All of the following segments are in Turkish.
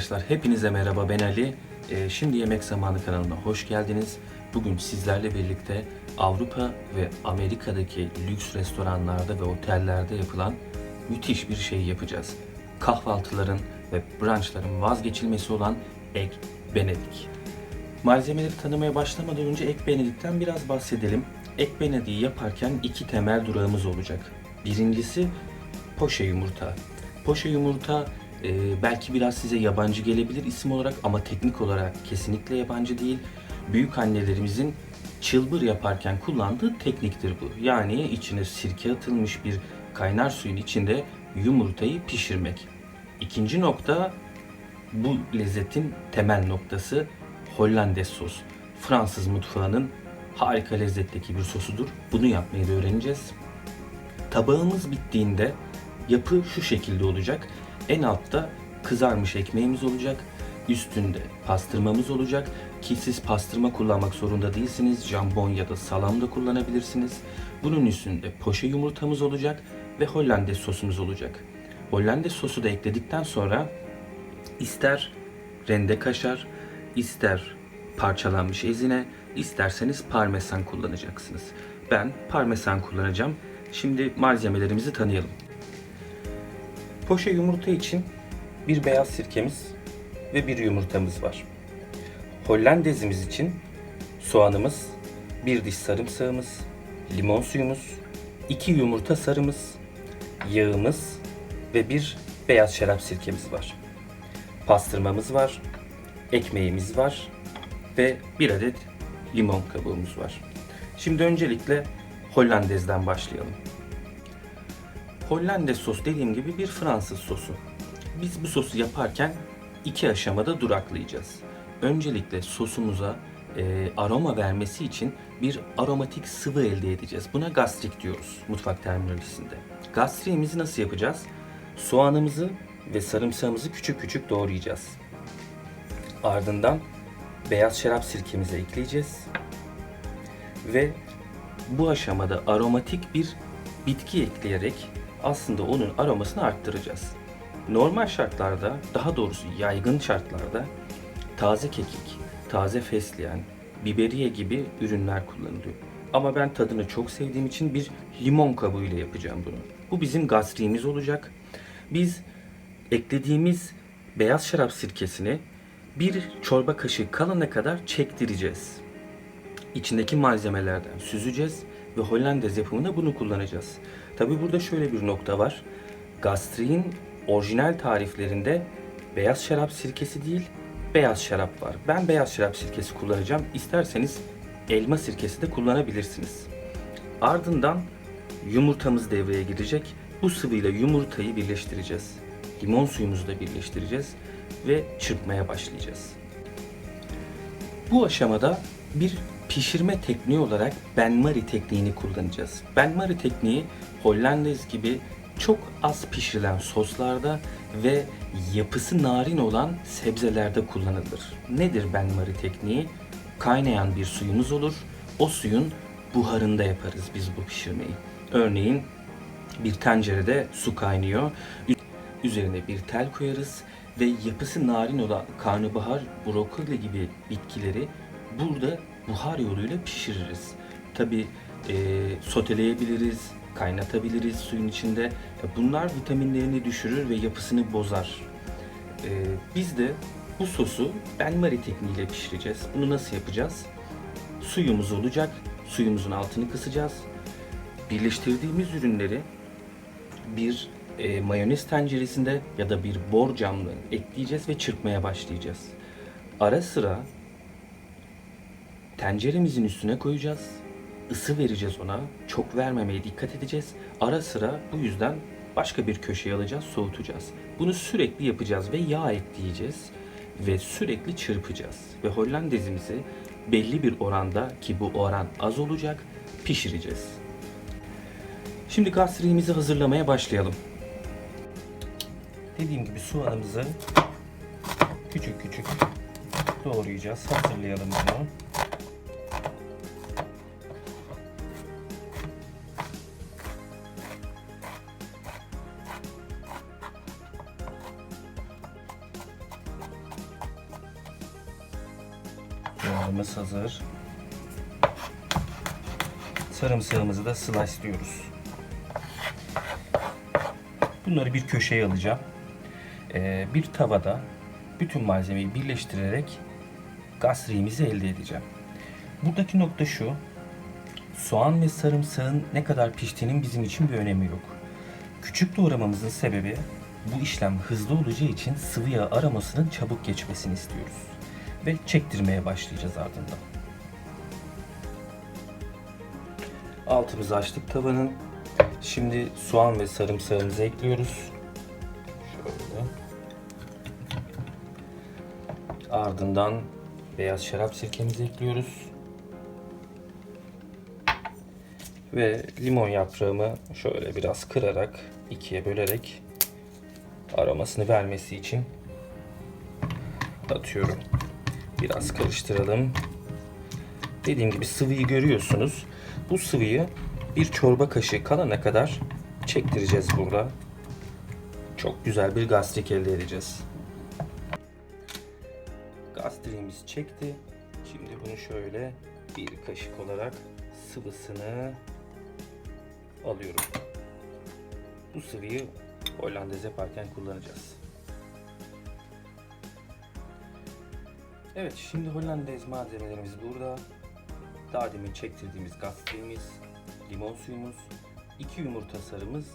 Arkadaşlar hepinize merhaba ben Ali. Ee, şimdi Yemek Zamanı kanalına hoş geldiniz. Bugün sizlerle birlikte Avrupa ve Amerika'daki lüks restoranlarda ve otellerde yapılan müthiş bir şey yapacağız. Kahvaltıların ve brunchların vazgeçilmesi olan Egg Benedict. Malzemeleri tanımaya başlamadan önce Egg Benedict'ten biraz bahsedelim. Egg Benedict'i yaparken iki temel durağımız olacak. Birincisi poşe yumurta. Poşe yumurta e, belki biraz size yabancı gelebilir isim olarak ama teknik olarak kesinlikle yabancı değil. Büyük annelerimizin çılbır yaparken kullandığı tekniktir bu. Yani içine sirke atılmış bir kaynar suyun içinde yumurtayı pişirmek. İkinci nokta bu lezzetin temel noktası Hollandaise sos. Fransız mutfağının harika lezzetteki bir sosudur. Bunu yapmayı da öğreneceğiz. Tabağımız bittiğinde yapı şu şekilde olacak. En altta kızarmış ekmeğimiz olacak. Üstünde pastırmamız olacak. Ki siz pastırma kullanmak zorunda değilsiniz. Jambon ya da salam da kullanabilirsiniz. Bunun üstünde poşe yumurtamız olacak ve Hollandaise sosumuz olacak. Hollandaise sosu da ekledikten sonra ister rende kaşar, ister parçalanmış ezine, isterseniz parmesan kullanacaksınız. Ben parmesan kullanacağım. Şimdi malzemelerimizi tanıyalım. Poşe yumurta için bir beyaz sirkemiz ve bir yumurtamız var. Hollandezimiz için soğanımız, bir diş sarımsağımız, limon suyumuz, iki yumurta sarımız, yağımız ve bir beyaz şarap sirkemiz var. Pastırmamız var, ekmeğimiz var ve bir adet limon kabuğumuz var. Şimdi öncelikle Hollandez'den başlayalım. Hollandaise sos dediğim gibi bir Fransız sosu. Biz bu sosu yaparken iki aşamada duraklayacağız. Öncelikle sosumuza e, aroma vermesi için bir aromatik sıvı elde edeceğiz. Buna gastrik diyoruz mutfak terminolojisinde. Gastriğimizi nasıl yapacağız? Soğanımızı ve sarımsağımızı küçük küçük doğrayacağız. Ardından beyaz şarap sirkemizi ekleyeceğiz. Ve bu aşamada aromatik bir bitki ekleyerek aslında onun aromasını arttıracağız. Normal şartlarda, daha doğrusu yaygın şartlarda taze kekik, taze fesleğen, biberiye gibi ürünler kullanılıyor. Ama ben tadını çok sevdiğim için bir limon kabuğuyla yapacağım bunu. Bu bizim gastriğimiz olacak. Biz eklediğimiz beyaz şarap sirkesini bir çorba kaşığı kalana kadar çektireceğiz. İçindeki malzemelerden süzeceğiz ve Hollandez yapımında bunu kullanacağız. Tabi burada şöyle bir nokta var. Gastriğin orijinal tariflerinde beyaz şarap sirkesi değil, beyaz şarap var. Ben beyaz şarap sirkesi kullanacağım. İsterseniz elma sirkesi de kullanabilirsiniz. Ardından yumurtamız devreye girecek. Bu sıvıyla yumurtayı birleştireceğiz. Limon suyumuzu da birleştireceğiz ve çırpmaya başlayacağız. Bu aşamada bir pişirme tekniği olarak benmari tekniğini kullanacağız. Benmari tekniği Hollandaise gibi çok az pişirilen soslarda ve yapısı narin olan sebzelerde kullanılır. Nedir benmari tekniği? Kaynayan bir suyumuz olur. O suyun buharında yaparız biz bu pişirmeyi. Örneğin bir tencerede su kaynıyor. Üzerine bir tel koyarız ve yapısı narin olan karnabahar, brokoli gibi bitkileri burada buhar yoluyla pişiririz. Tabi e, soteleyebiliriz, kaynatabiliriz suyun içinde. E, Bunlar vitaminlerini düşürür ve yapısını bozar. E, biz de bu sosu benmari tekniğiyle pişireceğiz. Bunu nasıl yapacağız? Suyumuz olacak. Suyumuzun altını kısacağız. Birleştirdiğimiz ürünleri bir e, mayonez tenceresinde ya da bir borcamla ekleyeceğiz ve çırpmaya başlayacağız. Ara sıra tenceremizin üstüne koyacağız. Isı vereceğiz ona. Çok vermemeye dikkat edeceğiz. Ara sıra bu yüzden başka bir köşeye alacağız, soğutacağız. Bunu sürekli yapacağız ve yağ ekleyeceğiz ve sürekli çırpacağız. Ve Hollandezimizi belli bir oranda ki bu oran az olacak pişireceğiz. Şimdi gastriğimizi hazırlamaya başlayalım. Dediğim gibi soğanımızı küçük küçük doğrayacağız. Hazırlayalım bunu. Limonumuz hazır. Sarımsağımızı da slice'lıyoruz. Bunları bir köşeye alacağım. Ee, bir tavada bütün malzemeyi birleştirerek gastriğimizi elde edeceğim. Buradaki nokta şu. Soğan ve sarımsağın ne kadar piştiğinin bizim için bir önemi yok. Küçük doğramamızın sebebi bu işlem hızlı olacağı için sıvı yağ aromasının çabuk geçmesini istiyoruz. Ve çektirmeye başlayacağız ardından. Altımızı açtık tavanın. Şimdi soğan ve sarımsağımızı ekliyoruz. Şöyle. Ardından beyaz şarap sirkemizi ekliyoruz. Ve limon yaprağımı şöyle biraz kırarak ikiye bölerek aromasını vermesi için atıyorum. Biraz karıştıralım. Dediğim gibi sıvıyı görüyorsunuz. Bu sıvıyı bir çorba kaşığı kalana kadar çektireceğiz burada. Çok güzel bir gastrik elde edeceğiz. Gastriğimiz çekti. Şimdi bunu şöyle bir kaşık olarak sıvısını alıyorum. Bu sıvıyı Hollandez yaparken kullanacağız. Evet şimdi Hollandez malzemelerimiz burada. Daha demin çektirdiğimiz gastriğimiz, limon suyumuz, iki yumurta sarımız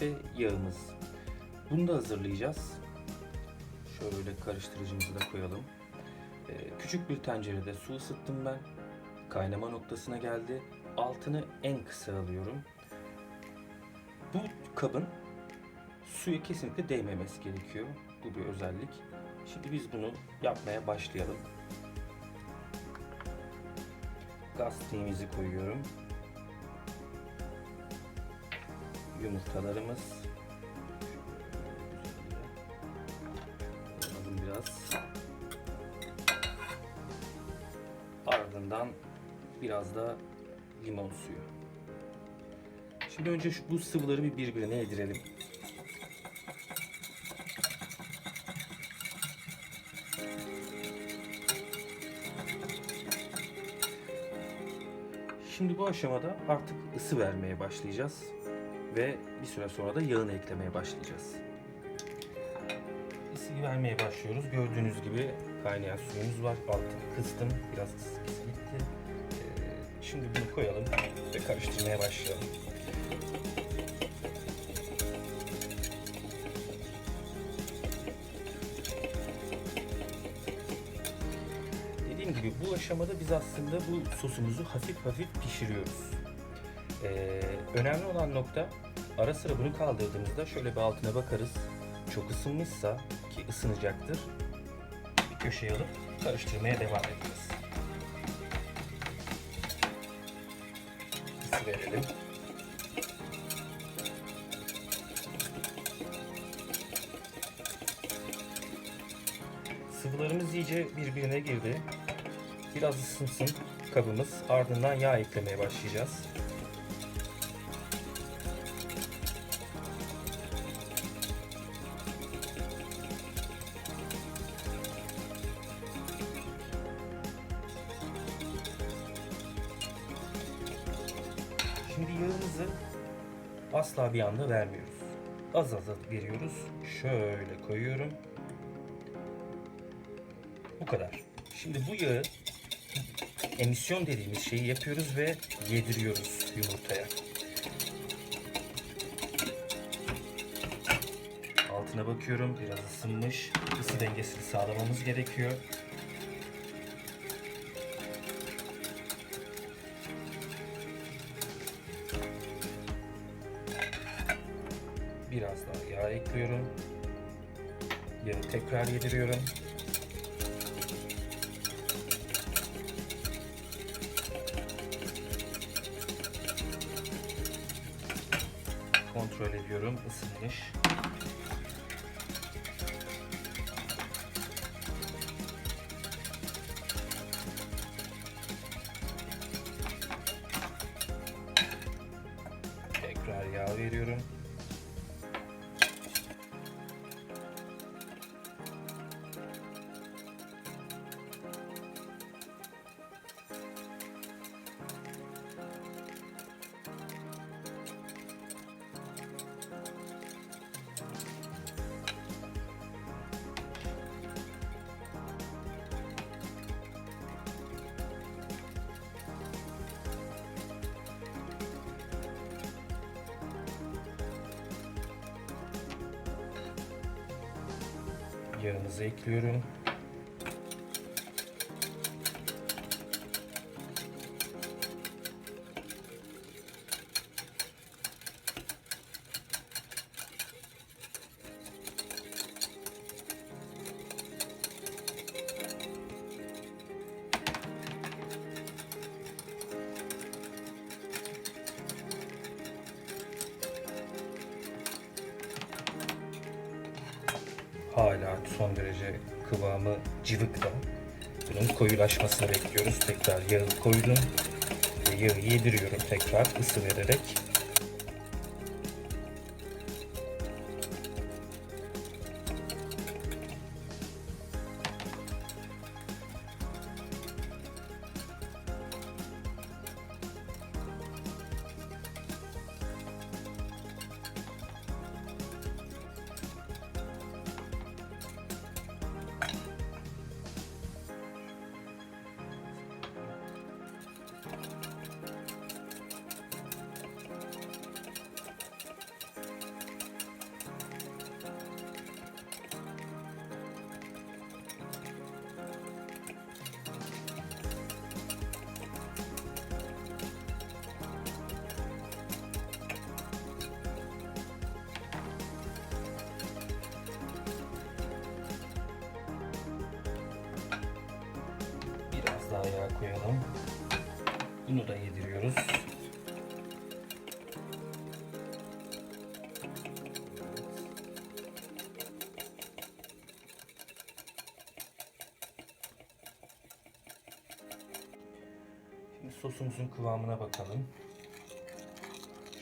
ve yağımız. Bunu da hazırlayacağız. Şöyle karıştırıcımızı da koyalım. Ee, küçük bir tencerede su ısıttım ben. Kaynama noktasına geldi. Altını en kısa alıyorum. Bu kabın suya kesinlikle değmemesi gerekiyor. Bu bir özellik. Şimdi biz bunu yapmaya başlayalım. Gastriğimizi koyuyorum. Yumurtalarımız. Alalım biraz. Ardından biraz da limon suyu. Şimdi önce şu, bu sıvıları bir birbirine yedirelim. Şimdi bu aşamada artık ısı vermeye başlayacağız ve bir süre sonra da yağını eklemeye başlayacağız. Isı vermeye başlıyoruz. Gördüğünüz gibi kaynayan suyumuz var. Altını kıstım. Biraz ısı gitti. Ee, Şimdi bunu koyalım ve karıştırmaya başlayalım. Gibi bu aşamada biz aslında bu sosumuzu hafif hafif pişiriyoruz. Ee, önemli olan nokta ara sıra bunu kaldırdığımızda şöyle bir altına bakarız. Çok ısınmışsa ki ısınacaktır. Bir köşeye alıp karıştırmaya devam edeceğiz. Isı verelim. Sıvılarımız iyice birbirine girdi. Biraz ısınsın kabımız. Ardından yağ eklemeye başlayacağız. Şimdi yağımızı asla bir anda vermiyoruz. Az az veriyoruz. Şöyle koyuyorum. Bu kadar. Şimdi bu yağı emisyon dediğimiz şeyi yapıyoruz ve yediriyoruz yumurtaya. Altına bakıyorum. Biraz ısınmış. Isı dengesini sağlamamız gerekiyor. Biraz daha yağ ekliyorum. Yağı tekrar yediriyorum. Kontrol ediyorum. ısınmış. Yağımızı ekliyorum. Hala son derece kıvamı cıvıkta. Bunun koyulaşmasını bekliyoruz. Tekrar yağı koydum. Yağı yediriyorum tekrar ısı vererek. Koyalım. Bunu da yediriyoruz. Şimdi sosumuzun kıvamına bakalım.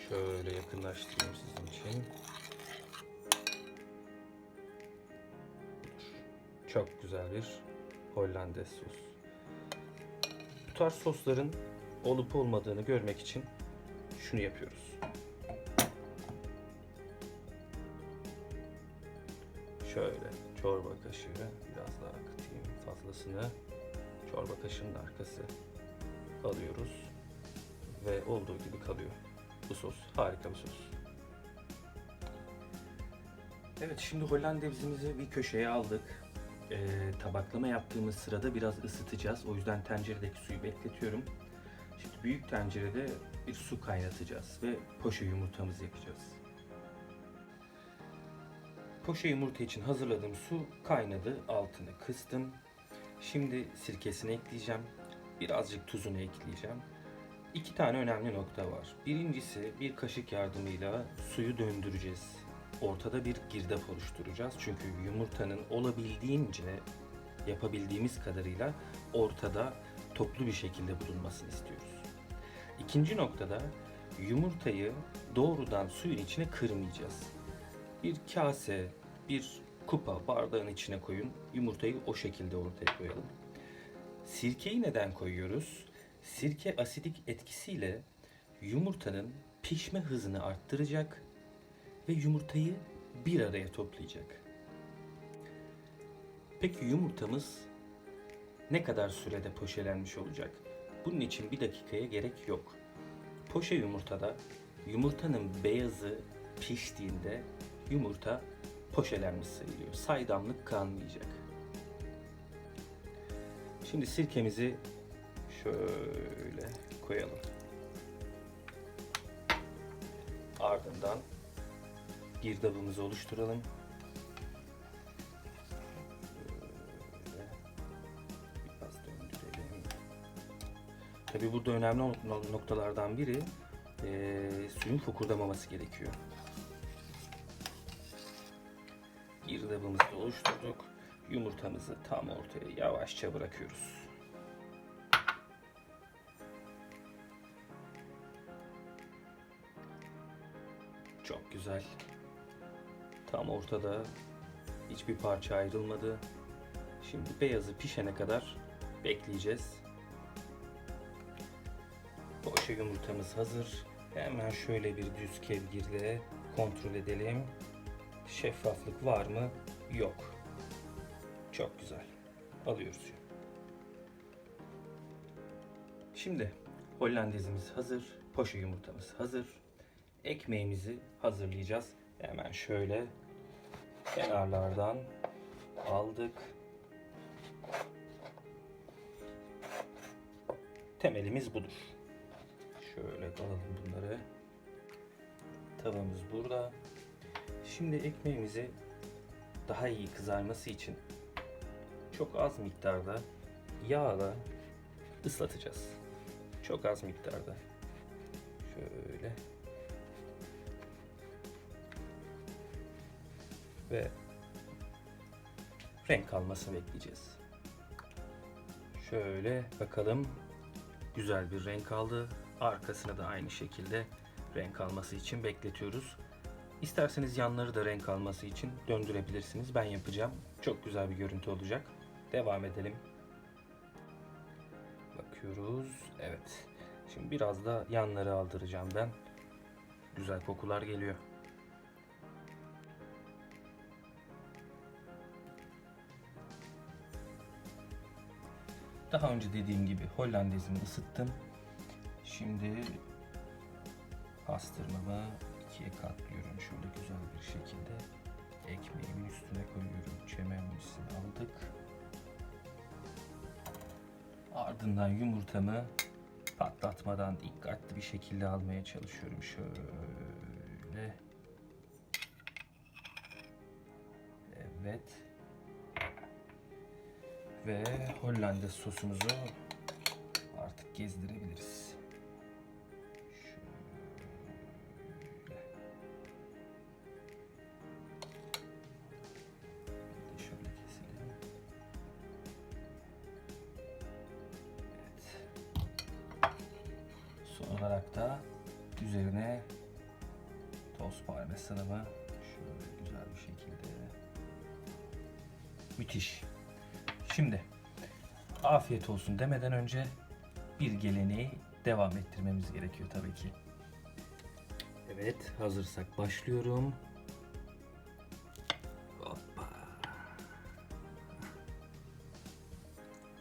Şöyle yakınlaştırayım sizin için. Çok güzel bir Hollandaise sos. Tarz sosların olup olmadığını görmek için şunu yapıyoruz. Şöyle çorba kaşığı biraz daha akıtayım fazlasını. Çorba kaşığının arkası alıyoruz ve olduğu gibi kalıyor. Bu sos harika bir sos. Evet şimdi Hollandezimizi bir köşeye aldık. Ee, tabaklama yaptığımız sırada biraz ısıtacağız. O yüzden tenceredeki suyu bekletiyorum. Şimdi büyük tencerede bir su kaynatacağız ve poşe yumurtamızı yapacağız. Poşe yumurta için hazırladığım su kaynadı. Altını kıstım. Şimdi sirkesini ekleyeceğim. Birazcık tuzunu ekleyeceğim. İki tane önemli nokta var. Birincisi bir kaşık yardımıyla suyu döndüreceğiz. Ortada bir girdap oluşturacağız. Çünkü yumurtanın olabildiğince yapabildiğimiz kadarıyla ortada toplu bir şekilde bulunmasını istiyoruz. İkinci noktada yumurtayı doğrudan suyun içine kırmayacağız. Bir kase, bir kupa bardağın içine koyun. Yumurtayı o şekilde ortaya koyalım. Sirkeyi neden koyuyoruz? Sirke asidik etkisiyle yumurtanın pişme hızını arttıracak ve yumurtayı bir araya toplayacak. Peki yumurtamız ne kadar sürede poşelenmiş olacak? Bunun için bir dakikaya gerek yok. Poşe yumurtada yumurtanın beyazı piştiğinde yumurta poşelenmiş sayılıyor. Saydamlık kalmayacak. Şimdi sirkemizi şöyle koyalım. Ardından girdabımızı oluşturalım. Tabii burada önemli nok- noktalardan biri eee, suyun fokurdamaması gerekiyor. Girdabımızı oluşturduk. Yumurtamızı tam ortaya yavaşça bırakıyoruz. Çok güzel. Tam ortada hiçbir parça ayrılmadı. Şimdi beyazı pişene kadar bekleyeceğiz. Poğaça yumurtamız hazır. Hemen şöyle bir düz kevgirle kontrol edelim. Şeffaflık var mı? Yok. Çok güzel. Alıyoruz. Şimdi Hollandezimiz hazır. Poşe yumurtamız hazır. Ekmeğimizi hazırlayacağız. Hemen şöyle kenarlardan aldık. Temelimiz budur. Şöyle alalım bunları. Tavamız burada. Şimdi ekmeğimizi daha iyi kızarması için çok az miktarda yağla ıslatacağız. Çok az miktarda. Şöyle. Ve renk almasını bekleyeceğiz. Şöyle bakalım. Güzel bir renk aldı. Arkasını da aynı şekilde renk alması için bekletiyoruz. İsterseniz yanları da renk alması için döndürebilirsiniz. Ben yapacağım. Çok güzel bir görüntü olacak. Devam edelim. Bakıyoruz. Evet. Şimdi biraz da yanları aldıracağım ben. Güzel kokular geliyor. Daha önce dediğim gibi Hollandezimi ısıttım. Şimdi pastırmamı ikiye katlıyorum. Şöyle güzel bir şekilde ekmeğimin üstüne koyuyorum. Çemenlisini aldık. Ardından yumurtamı patlatmadan dikkatli bir şekilde almaya çalışıyorum. Şöyle. Evet. Ve Hollanda sosumuzu artık gezdirebiliriz. Olarak da üzerine toz parmesanımı güzel bir şekilde müthiş. Şimdi afiyet olsun demeden önce bir geleneği devam ettirmemiz gerekiyor tabii ki. Evet, hazırsak başlıyorum. Hoppa.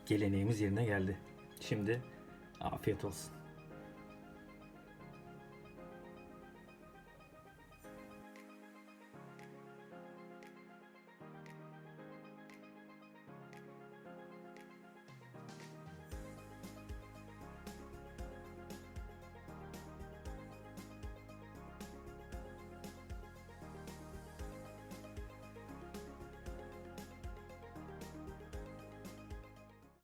Geleneğimiz yerine geldi. Şimdi afiyet olsun.